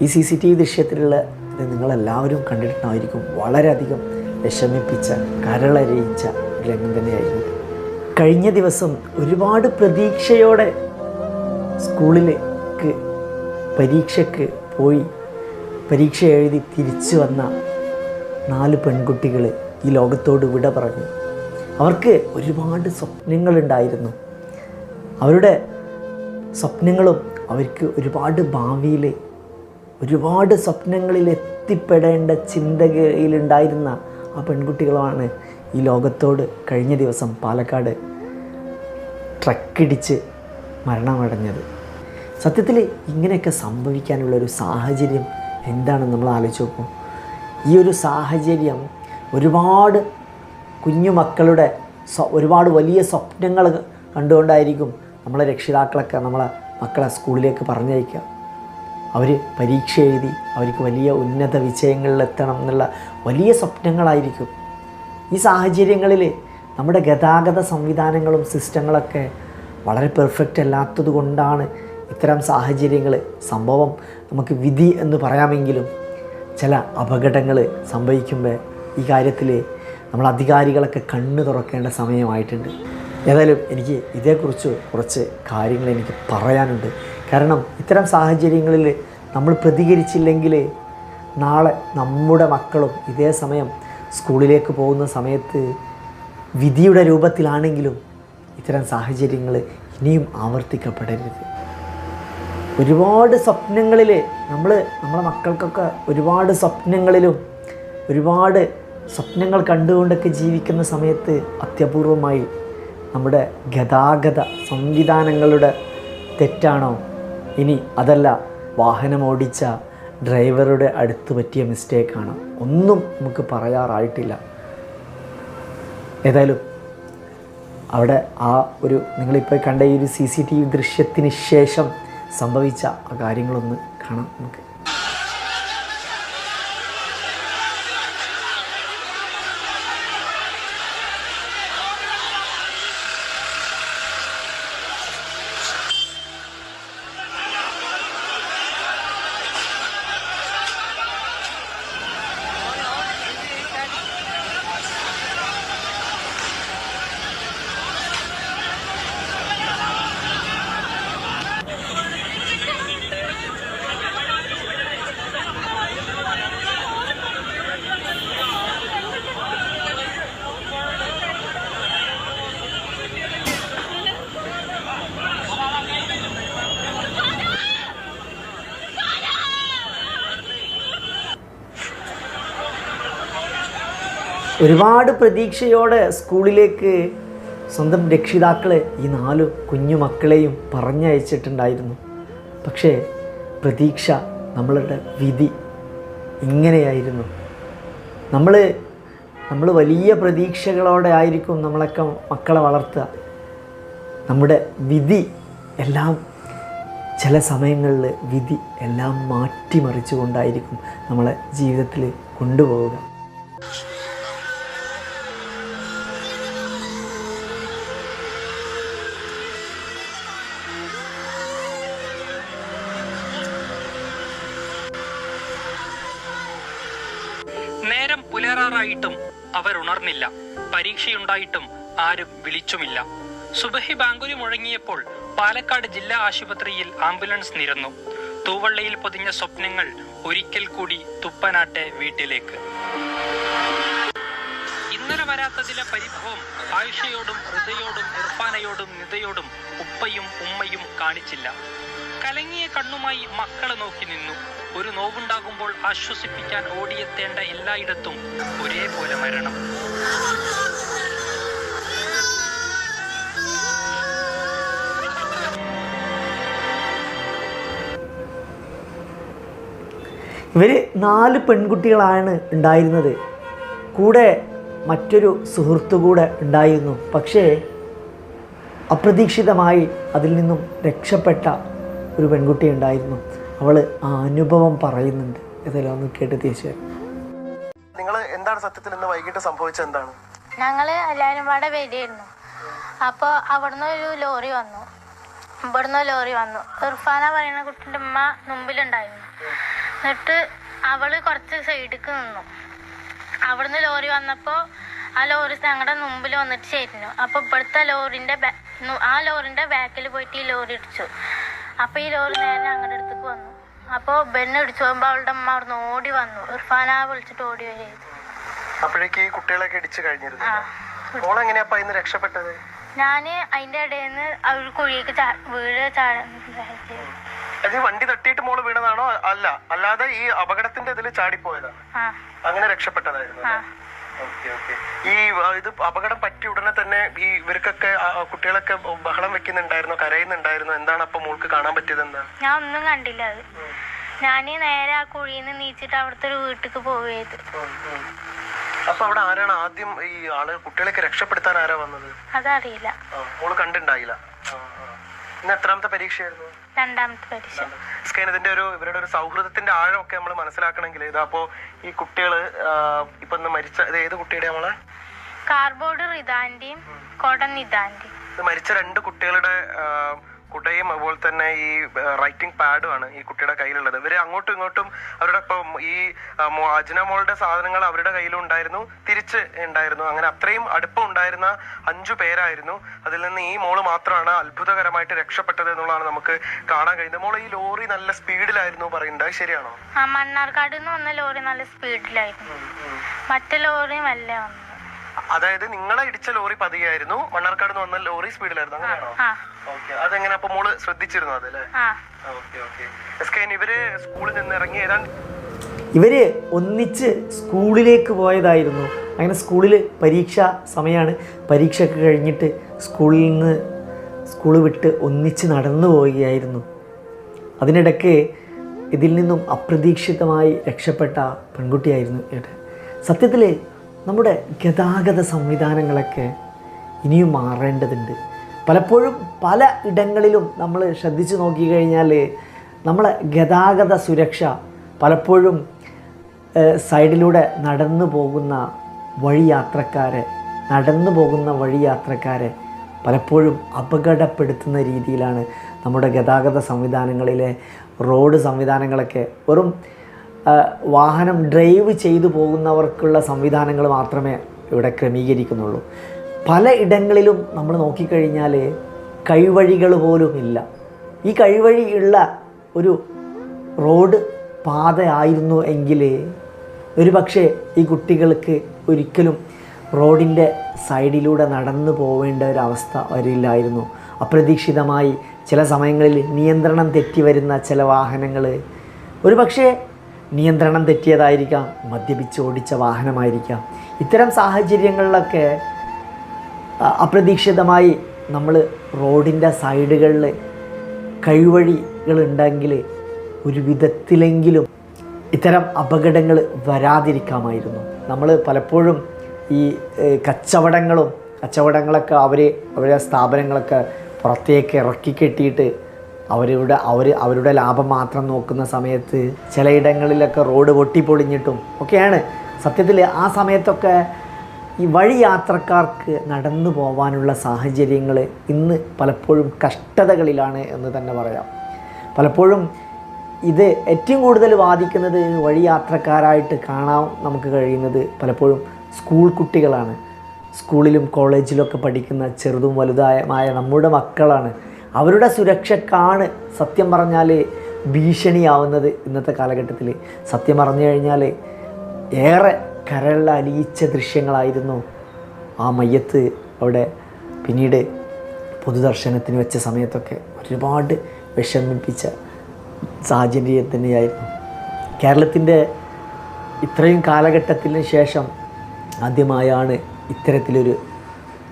ഈ C C T V ദൃശ്യത്തിലുള്ള നിങ്ങളെല്ലാവരും കണ്ടിട്ടുണ്ടായിരിക്കും. വളരെയധികം വിഷമിപ്പിച്ച കരളരയിച്ച രംഗം തന്നെയായിരുന്നു കഴിഞ്ഞ ദിവസം ഒരുപാട് പ്രതീക്ഷയോടെ സ്കൂളിലേക്ക് പരീക്ഷയ്ക്ക് പോയി പരീക്ഷ എഴുതി തിരിച്ചു വന്ന നാല് പെൺകുട്ടികൾ ഈ ലോകത്തോട് വിട പറഞ്ഞു. അവർക്ക് ഒരുപാട് സ്വപ്നങ്ങളുണ്ടായിരുന്നു. അവരുടെ സ്വപ്നങ്ങളും അവർക്ക് ഒരുപാട് ഭാവിയിൽ ഒരുപാട് സ്വപ്നങ്ങളിൽ എത്തിപ്പെടേണ്ട ചിന്തകയിലുണ്ടായിരുന്ന ആ പെൺകുട്ടികളാണ് ഈ ലോകത്തോട് കഴിഞ്ഞ ദിവസം പാലക്കാട് ട്രക്കിടിച്ച് മരണമടഞ്ഞത്. സത്യത്തിൽ ഇങ്ങനെയൊക്കെ സംഭവിക്കാനുള്ളൊരു സാഹചര്യം എന്താണെന്ന് നമ്മൾ ആലോചിച്ച് നോക്കും. ഈ ഒരു സാഹചര്യം ഒരുപാട് കുഞ്ഞു സ്വ ഒരുപാട് വലിയ സ്വപ്നങ്ങൾ കണ്ടുകൊണ്ടായിരിക്കും നമ്മളെ രക്ഷിതാക്കളൊക്കെ നമ്മളെ മക്കളെ സ്കൂളിലേക്ക് പറഞ്ഞയക്കുക. അവർ പരീക്ഷ എഴുതി അവർക്ക് വലിയ ഉന്നത വിജയങ്ങളിലെത്തണം എന്നുള്ള വലിയ സ്വപ്നങ്ങളായിരിക്കും. ഈ സാഹചര്യങ്ങളിൽ നമ്മുടെ ഗതാഗത സംവിധാനങ്ങളും സിസ്റ്റങ്ങളൊക്കെ വളരെ പെർഫെക്റ്റ് അല്ലാത്തത് കൊണ്ടാണ് ഇത്തരം സാഹചര്യങ്ങൾ സംഭവം നമുക്ക് വിധി എന്ന് പറയാമെങ്കിലും ചില അപകടങ്ങൾ സംഭവിക്കുമ്പോൾ ഈ കാര്യത്തിൽ നമ്മൾ അധികാരികളൊക്കെ കണ്ണ് തുറക്കേണ്ട സമയമായിട്ടുണ്ട്. ഏതായാലും എനിക്ക് ഇതേക്കുറിച്ച് കുറച്ച് കാര്യങ്ങൾ എനിക്ക് പറയാനുണ്ട്. കാരണം ഇത്തരം സാഹചര്യങ്ങളിൽ നമ്മൾ പ്രതികരിച്ചില്ലെങ്കിൽ നാളെ നമ്മുടെ മക്കളും ഇതേ സമയം സ്കൂളിലേക്ക് പോകുന്ന സമയത്ത് വിധിയുടെ രൂപത്തിലാണെങ്കിലും ഇത്തരം സാഹചര്യങ്ങൾ ഇനിയും ആവർത്തിക്കപ്പെടരുത്. ഒരുപാട് സ്വപ്നങ്ങളിൽ നമ്മൾ നമ്മളെ മക്കൾക്കൊക്കെ ഒരുപാട് സ്വപ്നങ്ങളിലും ഒരുപാട് സ്വപ്നങ്ങൾ കണ്ടുകൊണ്ടൊക്കെ ജീവിക്കുന്ന സമയത്ത് അത്യപൂർവമായി നമ്മുടെ ഗതാഗത സംവിധാനങ്ങളുടെ തെറ്റാണോ? ഇനി അതല്ല വാഹനം ഓടിച്ച ഡ്രൈവറുടെ അടുത്ത് പറ്റിയ മിസ്റ്റേക്കാണ്. ഒന്നും നമുക്ക് പറയാറായിട്ടില്ല. ഏതായാലും അവിടെ ആ ഒരു നിങ്ങളിപ്പോൾ കണ്ട ഈ ഒരു സി സി ടി വി ദൃശ്യത്തിന് ശേഷം സംഭവിച്ച ആ കാര്യങ്ങളൊന്ന് കാണാം നമുക്ക്. ഒരുപാട് പ്രതീക്ഷയോടെ സ്കൂളിലേക്ക് സ്വന്തം രക്ഷിതാക്കൾ ഈ നാല് കുഞ്ഞു മക്കളെയും പറഞ്ഞയച്ചിട്ടുണ്ടായിരുന്നു. പക്ഷേ പ്രതീക്ഷ നമ്മളുടെ വിധി ഇങ്ങനെയായിരുന്നു. നമ്മൾ നമ്മൾ വലിയ പ്രതീക്ഷകളോടെ ആയിരിക്കും നമ്മളൊക്കെ മക്കളെ വളർത്തുക. നമ്മുടെ വിധി എല്ലാം ചില സമയങ്ങളിൽ വിധി എല്ലാം മാറ്റിമറിച്ചുകൊണ്ടായിരിക്കും നമ്മളെ ജീവിതത്തിൽ കൊണ്ടുപോവുക. പരീക്ഷയുണ്ടായിട്ടും ആരും വിളിച്ചുമില്ല. സുബഹി ബാങ്കുരി മുഴങ്ങിയപ്പോൾ പാലക്കാട് ജില്ലാ ആശുപത്രിയിൽ ആംബുലൻസ് നിരന്നു. തൂവള്ളയിൽ പൊതിഞ്ഞ സ്വപ്നങ്ങൾ ഒരിക്കൽ കൂടി തുപ്പനാട്ടെ വീട്ടിലേക്ക്. ഇന്നലെ വരാത്തതിലെ പരിഭവം ആയിഷയോടും ഹൃദയോടും ഇർഫാനയോടും നിതയോടും ഉപ്പയും ഉമ്മയും കാണിച്ചില്ല. കലങ്ങിയ കണ്ണുമായി മക്കളെ നോക്കി നിന്നു. ഒരു നോവുണ്ടാകുമ്പോൾ ആശ്വസിപ്പിക്കാൻ ഓടിയെത്തേണ്ട എല്ലായിടത്തും ഒരേപോലെ മരണം. ഇവർ നാല് പെൺകുട്ടികളാണ് ഉണ്ടായിരുന്നത്. കൂടെ മറ്റൊരു സുഹൃത്തു കൂടെ ഉണ്ടായിരുന്നു. പക്ഷേ അപ്രതീക്ഷിതമായി അതിൽ നിന്നും രക്ഷപ്പെട്ട ഒരു പെൺകുട്ടി ഉണ്ടായിരുന്നു. അവൾ ആ അനുഭവം പറയുന്നുണ്ട്. ഏതായാലും ഒന്ന് കേട്ട് തിരിച്ചു നിങ്ങൾ എന്താണ് സത്യത്തിൽ ഇന്ന് വൈകിട്ട് സംഭവിച്ചത് എന്താണ്? ഞങ്ങൾ എല്ലാവരും പാടെ വരികയായിരുന്നു അപ്പോൾ അവിടുന്ന് ഒരു ലോറി വന്നു. ഇവിടുന്ന് ലോറി വന്നു. ഇർഫാന പറയുന്ന കുട്ടിന്റെ ഉമ്മ മുമ്പിലുണ്ടായിരുന്നു. എന്നിട്ട് അവൾ കുറച്ച് സൈഡിക്ക് നിന്നു. അവിടുന്ന് ലോറി വന്നപ്പോൾ ആ ലോറി ഞങ്ങളുടെ മുമ്പിൽ വന്നിട്ട് ചേരുന്നു. അപ്പോൾ ഇവിടുത്തെ ലോറിന്റെ ബാ- ആ ലോറിന്റെ ബാക്കിൽ പോയിട്ട് ഈ ലോറി ഇടിച്ചു. അപ്പോൾ ഈ ലോറി നേരെ ഞങ്ങളുടെ അടുത്തേക്ക് വന്നു. അപ്പോൾ ബെന്നെ ഇടിച്ചു പോകുമ്പോൾ അവളുടെ അമ്മ അവിടുന്ന് ഓടി വന്നു. ഇർഫാന വിളിച്ചിട്ട് ഓടി വരിക ചെയ്തു അപ്പോഴേക്ക് ഈ കുട്ടികളൊക്കെ ഇടിച്ചു കഴിഞ്ഞിരുന്നു ആ. മോളെങ്ങനെയാ അപ്പൊ ഇന്ന് രക്ഷപ്പെട്ടത്? ഞാൻ അതിന്റെ ഇടയിൽ നിന്ന് അവൾ കുഴിക്ക് ചാ വീട് ചാടാൻ അത് ഈ വണ്ടി തട്ടിയിട്ട് മോൾ വീണതാണോ? അല്ല. അല്ലാതെ ഈ അപകടത്തിന്റെ ഇതിൽ ചാടിപ്പോയതാണ് ആ. അങ്ങനെ രക്ഷപ്പെട്ടതായിരുന്നു ആ. ഈ ഇത് അപകടം പറ്റിയ ഉടനെ തന്നെ ഈ ഇവർക്കൊക്കെ കുട്ടികളൊക്കെ ബഹളം വെക്കുന്നുണ്ടായിരുന്നു? കരയുന്നുണ്ടായിരുന്നു? എന്താണ് അപ്പൊ മോൾക്ക് കാണാൻ പറ്റിയത് എന്താണ്? ഞാൻ ഒന്നും കണ്ടില്ല അത്. ഞാൻ നേരെ ആ കുഴിയിൽ നിന്ന് നീച്ചിട്ട് അവിടുത്തെ ഒരു വീട്ടിക്ക് പോവുകയത് അപ്പൊ അവിടെ ആരാണ് ആദ്യം ഈ ആൾ കുട്ടികളെയൊക്കെ രക്ഷപ്പെടുത്താൻ ആരാ വന്നത്? അതറിയില്ല. മോൾ കണ്ടുണ്ടായില്ല. ഇന്ന് എത്രാമത്തെ പരീക്ഷയായിരുന്നു? രണ്ടാമത്തെ പരീക്ഷ. സ്കൈൻ ഇതിന്റെ ഒരു ഇവരുടെ ഒരു സൗഹൃദത്തിന്റെ ആഴമൊക്കെ നമ്മൾ മനസ്സിലാക്കണമെങ്കിൽ ഇതാപ്പോ ഈ കുട്ടികൾ ഇപ്പൊ മരിച്ച ഇത് ഏത് കുട്ടിയുടെ നമ്മളെ കാർബോർഡ് റിതാന്റെയും കൊടൻ നിതാന്റെയും. മരിച്ച രണ്ട് കുട്ടികളുടെ കുടയും അതുപോലെ തന്നെ ഈ റൈറ്റിംഗ് പാഡുമാണ് ഈ കുട്ടിയുടെ കയ്യിലുള്ളത്. ഇവർ അങ്ങോട്ടും ഇങ്ങോട്ടും അവരുടെ ഇപ്പം ഈ അജ്നമോളുടെ അജ്ന മോളുടെ സാധനങ്ങൾ അവരുടെ കയ്യിലും ഉണ്ടായിരുന്നു തിരിച്ച് ഉണ്ടായിരുന്നു. അങ്ങനെ അത്രയും അടുപ്പം ഉണ്ടായിരുന്ന അഞ്ചു പേരായിരുന്നു. അതിൽ നിന്ന് ഈ മോൾ മാത്രമാണ് അത്ഭുതകരമായിട്ട് രക്ഷപ്പെട്ടത് എന്നുള്ളതാണ് നമുക്ക് കാണാൻ കഴിയുന്നത്. മോൾ ഈ ലോറി നല്ല സ്പീഡിലായിരുന്നു പറയുന്നത്. ശരിയാണോ? മണ്ണാർക്കാട് നിന്ന് വന്ന ലോറി നല്ല സ്പീഡിലായിരുന്നു. മറ്റു ലോറി മെല്ലെ വന്നു അതായത് നിങ്ങളെ ഇടിച്ച ലോറി പതിയായിരുന്നു. മണ്ണാർക്കാട് നിന്ന് വന്ന ലോറി സ്പീഡിലായിരുന്നു. അങ്ങനെയാണോ? അതെങ്ങനെ? അപ്പൊ മോൾ ശ്രദ്ധിച്ചിരുന്നു അതല്ലേ ആ. ഓക്കെ ഓക്കെ എസ് ഇവർ സ്കൂളിൽ നിന്ന് ഇറങ്ങി ഏതാണ്ട് ഇവർ ഒന്നിച്ച് സ്കൂളിലേക്ക് പോയതായിരുന്നു. അങ്ങനെ സ്കൂളിൽ പരീക്ഷ സമയമാണ് പരീക്ഷയൊക്കെ കഴിഞ്ഞിട്ട് സ്കൂളിൽ നിന്ന് സ്കൂൾ വിട്ട് ഒന്നിച്ച് നടന്നു പോവുകയായിരുന്നു. അതിനിടയ്ക്ക് ഇതിൽ നിന്നും അപ്രതീക്ഷിതമായി രക്ഷപ്പെട്ട പെൺകുട്ടിയായിരുന്നു ഏട്ടൻ. സത്യത്തിൽ നമ്മുടെ ഗതാഗത സംവിധാനങ്ങളൊക്കെ ഇനിയും മാറേണ്ടതുണ്ട്. പലപ്പോഴും പല ഇടങ്ങളിലും നമ്മൾ ശ്രദ്ധിച്ചു നോക്കിക്കഴിഞ്ഞാൽ നമ്മളെ ഗതാഗത സുരക്ഷ പലപ്പോഴും സൈഡിലൂടെ നടന്നു പോകുന്ന വഴി യാത്രക്കാരെ നടന്നു പോകുന്ന വഴി യാത്രക്കാരെ പലപ്പോഴും അപകടപ്പെടുത്തുന്ന രീതിയിലാണ് നമ്മുടെ ഗതാഗത സംവിധാനങ്ങളിലെ റോഡ് സംവിധാനങ്ങളൊക്കെ. വെറും വാഹനം ഡ്രൈവ് ചെയ്തു പോകുന്നവർക്കുള്ള സംവിധാനങ്ങൾ മാത്രമേ ഇവിടെ ക്രമീകരിക്കുന്നുള്ളൂ. പല ഇടങ്ങളിലും നമ്മൾ നോക്കിക്കഴിഞ്ഞാൽ കൈവഴികൾ പോലും ഇല്ല ഈ കൈവഴി ഉള്ള ഒരു റോഡ് പാതയായിരുന്നു എങ്കിൽ ഒരു പക്ഷേ ഈ കുട്ടികൾക്ക് ഒരിക്കലും റോഡിന്റെ സൈഡിലൂടെ നടന്നു പോവേണ്ട ഒരു അവസ്ഥ വരില്ലായിരുന്നു. അപ്രതീക്ഷിതമായി ചില സമയങ്ങളിൽ നിയന്ത്രണം തെറ്റി വരുന്ന ചില വാഹനങ്ങൾ ഒരു പക്ഷേ നിയന്ത്രണം തെറ്റിയതായിരിക്കാം മദ്യപിച്ച് ഓടിച്ച വാഹനമായിരിക്കാം. ഇത്തരം സാഹചര്യങ്ങളിലൊക്കെ അപ്രതീക്ഷിതമായി നമ്മൾ റോഡിന്റെ സൈഡുകളിൽ കഴിവഴികളുണ്ടെങ്കിൽ ഒരു വിധത്തിലെങ്കിലും ഇത്തരം അപകടങ്ങൾ വരാതിരിക്കാമായിരുന്നു. നമ്മൾ പലപ്പോഴും ഈ കച്ചവടങ്ങളും കച്ചവടങ്ങളൊക്കെ അവർ അവരുടെ സ്ഥാപനങ്ങളൊക്കെ പുറത്തേക്ക് ഇറക്കി കെട്ടിയിട്ട് അവരുടെ അവർ അവരുടെ ലാഭം മാത്രം നോക്കുന്ന സമയത്ത് ചിലയിടങ്ങളിലൊക്കെ റോഡ് പൊട്ടിപ്പൊളിഞ്ഞിട്ടും ഒക്കെയാണ്. സത്യത്തിൽ ആ സമയത്തൊക്കെ ഈ വഴി യാത്രക്കാർക്ക് നടന്നു പോവാനുള്ള സാഹചര്യങ്ങൾ ഇന്ന് പലപ്പോഴും കഷ്ടതകളിലാണ് എന്ന് തന്നെ പറയാം. പലപ്പോഴും ഇത് ഏറ്റവും കൂടുതൽ ബാധിക്കുന്നത് വഴി യാത്രക്കാരായിട്ട് കാണാൻ നമുക്ക് കഴിയുന്നത് പലപ്പോഴും സ്കൂൾ കുട്ടികളാണ്. സ്കൂളിലും കോളേജിലൊക്കെ പഠിക്കുന്ന ചെറുതും വലുതായമായ നമ്മുടെ മക്കളാണ്. അവരുടെ സുരക്ഷക്കാണ് സത്യം പറഞ്ഞാൽ ഭീഷണിയാവുന്നത് ഇന്നത്തെ കാലഘട്ടത്തിൽ. സത്യം പറഞ്ഞു കഴിഞ്ഞാൽ ഏറെ കരളലിയിച്ച ദൃശ്യങ്ങളായിരുന്നു. ആ മയ്യത്ത് അവിടെ പിന്നീട് പൊതുദർശനത്തിന് വെച്ച സമയത്തൊക്കെ ഒരുപാട് വിഷമിപ്പിച്ച സാഹചര്യം തന്നെയായിരുന്നു കേരളത്തിന്റെ ഇത്രയും കാലഘട്ടത്തിന് ശേഷം ആദ്യമായാണ് ഇത്തരത്തിലൊരു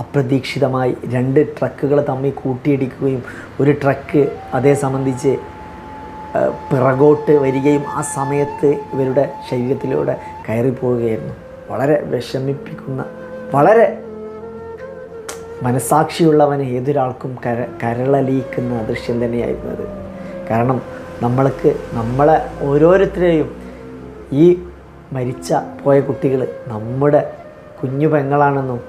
അപ്രതീക്ഷിതമായി രണ്ട് ട്രക്കുകൾ തമ്മിൽ കൂട്ടിയിടിക്കുകയും ഒരു ട്രക്ക് അതേ സംബന്ധിച്ച് പിറകോട്ട് വരികയും ആ സമയത്ത് ഇവരുടെ ശരീരത്തിലൂടെ കയറിപ്പോവുകയായിരുന്നു. വളരെ വിഷമിപ്പിക്കുന്ന വളരെ മനസാക്ഷിയുള്ളവന് ഏതൊരാൾക്കും കര കരളലിയിക്കുന്ന ദൃശ്യം തന്നെയായിരുന്നു അത്. കാരണം നമ്മൾക്ക് നമ്മളെ ഓരോരുത്തരെയും ഈ മരിച്ച പോയ കുട്ടികൾ നമ്മുടെ കുഞ്ഞു പെങ്ങളാണെന്നും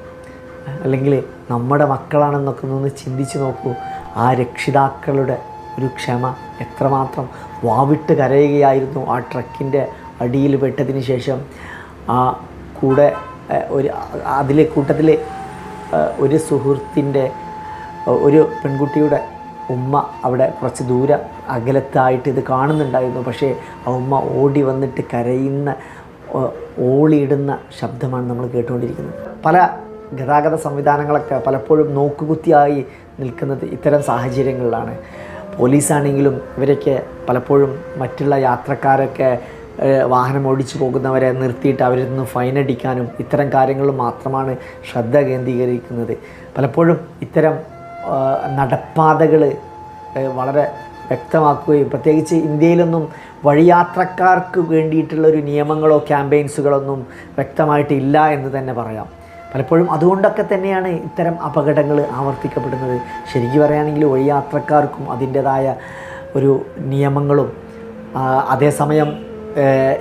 അല്ലെങ്കിൽ നമ്മുടെ മക്കളാണെന്നൊക്കെ ഒന്ന് ചിന്തിച്ച് നോക്കൂ. ആ രക്ഷിതാക്കളുടെ ഒരു ക്ഷമ എത്രമാത്രം വാവിട്ട് കരയുകയായിരുന്നു ആ ട്രക്കിന്റെ അടിയിൽ പെട്ടതിന് ശേഷം ആ കൂടെ ഒരു അതിലെ കൂട്ടത്തിൽ ഒരു സുഹൃത്തിന്റെ ഒരു പെൺകുട്ടിയുടെ ഉമ്മ അവിടെ കുറച്ച് ദൂരെ അകലത്തായിട്ട് ഇത് കാണുന്നുണ്ടായിരുന്നു. പക്ഷേ ആ ഉമ്മ ഓടി വന്നിട്ട് കരയുന്ന ഓളിയിടുന്ന ശബ്ദമാണ് നമ്മൾ കേട്ടുകൊണ്ടിരിക്കുന്നത്. പല ഗതാഗത സംവിധാനങ്ങളൊക്കെ പലപ്പോഴും നോക്കുകുത്തിയായി നിൽക്കുന്നത് ഇത്തരം സാഹചര്യങ്ങളിലാണ്. പോലീസാണെങ്കിലും ഇവരൊക്കെ പലപ്പോഴും മറ്റുള്ള യാത്രക്കാരൊക്കെ വാഹനം ഓടിച്ചു പോകുന്നവരെ നിർത്തിയിട്ട് അവരിൽ നിന്ന് ഫൈൻ അടിക്കാനും ഇത്തരം കാര്യങ്ങളിൽ മാത്രമാണ് ശ്രദ്ധ കേന്ദ്രീകരിക്കുന്നത്. പലപ്പോഴും ഇത്തരം നടപ്പാതകൾ വളരെ വ്യക്തമാക്കുകയും പ്രത്യേകിച്ച് ഇന്ത്യയിലൊന്നും വഴിയാത്രക്കാർക്ക് വേണ്ടിയിട്ടുള്ളൊരു നിയമങ്ങളോ ക്യാമ്പയിൻസുകളൊന്നും വ്യക്തമായിട്ടില്ല എന്ന് തന്നെ പറയാം. പലപ്പോഴും അതുകൊണ്ടൊക്കെ തന്നെയാണ് ഇത്തരം അപകടങ്ങൾ ആവർത്തിക്കപ്പെടുന്നത്. ശരിക്കും പറയുകയാണെങ്കിൽ വഴിയാത്രക്കാർക്കും അതിന്റേതായ ഒരു നിയമങ്ങളും അതേസമയം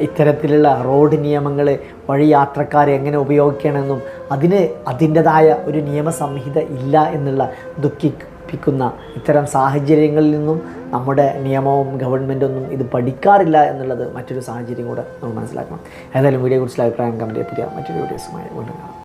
ഇത്തരത്തിലുള്ള റോഡ് നിയമങ്ങൾ വഴി യാത്രക്കാരെ എങ്ങനെ ഉപയോഗിക്കണമെന്നും അതിന് അതിന്റെതായ ഒരു നിയമസംഹിത ഇല്ല എന്നുള്ള ദുഃഖിപ്പിക്കുന്ന ഇത്തരം സാഹചര്യങ്ങളിൽ നിന്നും നമ്മുടെ നിയമവും ഗവൺമെന്റൊന്നും ഇത് പഠിക്കാറില്ല എന്നുള്ളത് മറ്റൊരു സാഹചര്യം കൂടെ നമ്മൾ മനസ്സിലാക്കണം. ഏതായാലും വീഡിയോയെക്കുറിച്ചുള്ള അഭിപ്രായം കമന്റ് പുതിയ മറ്റൊരു വീഡിയോസുമായി വീണ്ടും കാണാം.